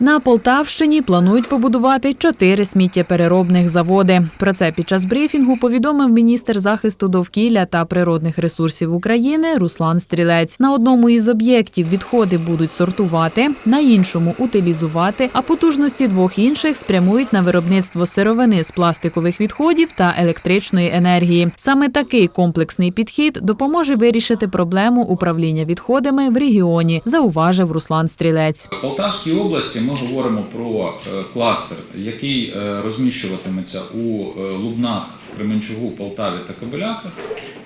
На Полтавщині планують побудувати чотири сміттєпереробних заводи. Про це під час брифінгу повідомив міністр захисту довкілля та природних ресурсів України Руслан Стрілець. На одному із об'єктів відходи будуть сортувати, на іншому утилізувати, а потужності двох інших спрямують на виробництво сировини з пластикових відходів та електричної енергії. Саме такий комплексний підхід допоможе вирішити проблему управління відходами в регіоні, зауважив Руслан Стрілець. Полтавській області ми говоримо про е, кластер, який е, розміщуватиметься у е, Лубнах, Кременчугу, Полтаві та Кобиляках.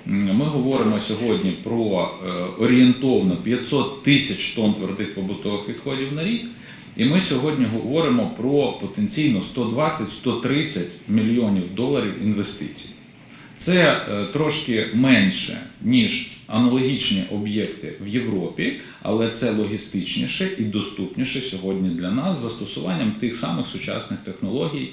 Ми говоримо сьогодні про орієнтовно 500 тисяч тонн твердих побутових відходів на рік. І ми сьогодні говоримо про потенційно 120-130 мільйонів доларів інвестицій. Це е, трошки менше, ніж аналогічні об'єкти в Європі, але це логістичніше і доступніше сьогодні для нас з застосуванням тих самих сучасних технологій,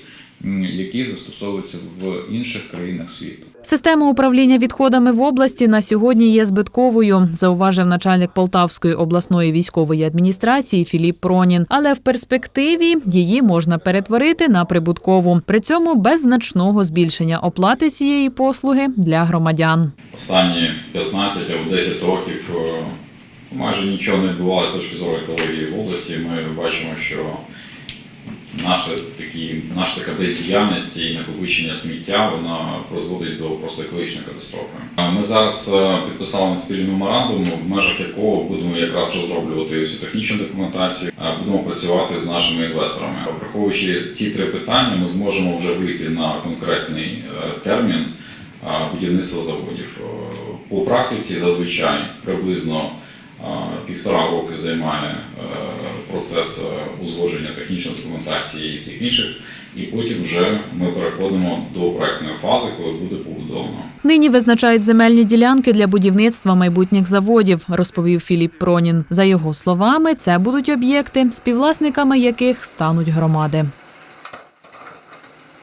які застосовуються в інших країнах світу. Система управління відходами в області на сьогодні є збитковою, зауважив начальник Полтавської обласної військової адміністрації Філіп Пронін. Але в перспективі її можна перетворити на прибуткову, при цьому без значного збільшення оплати цієї послуги для громадян. останні 15 або 10 років е, майже нічого не відбувалося з точки зору екології в області. Ми бачимо, що наша, такі, наша така бездіяльність і накопичення сміття вона призводить до просто екологічної катастрофи. Ми зараз е, підписали спільний меморандум, в межах якого будемо якраз розроблювати всю технічну документацію, будемо працювати з нашими інвесторами. Враховуючи ці три питання, ми зможемо вже вийти на конкретний е, термін будівництва заводів. Е, По практиці зазвичай приблизно півтора роки займає е, процес е, узгодження технічної документації і всіх інших, і потім вже ми переходимо до проектної фази, коли буде побудовано. Нині визначають земельні ділянки для будівництва майбутніх заводів, розповів Філіп Пронін. За його словами, це будуть об'єкти, співвласниками яких стануть громади.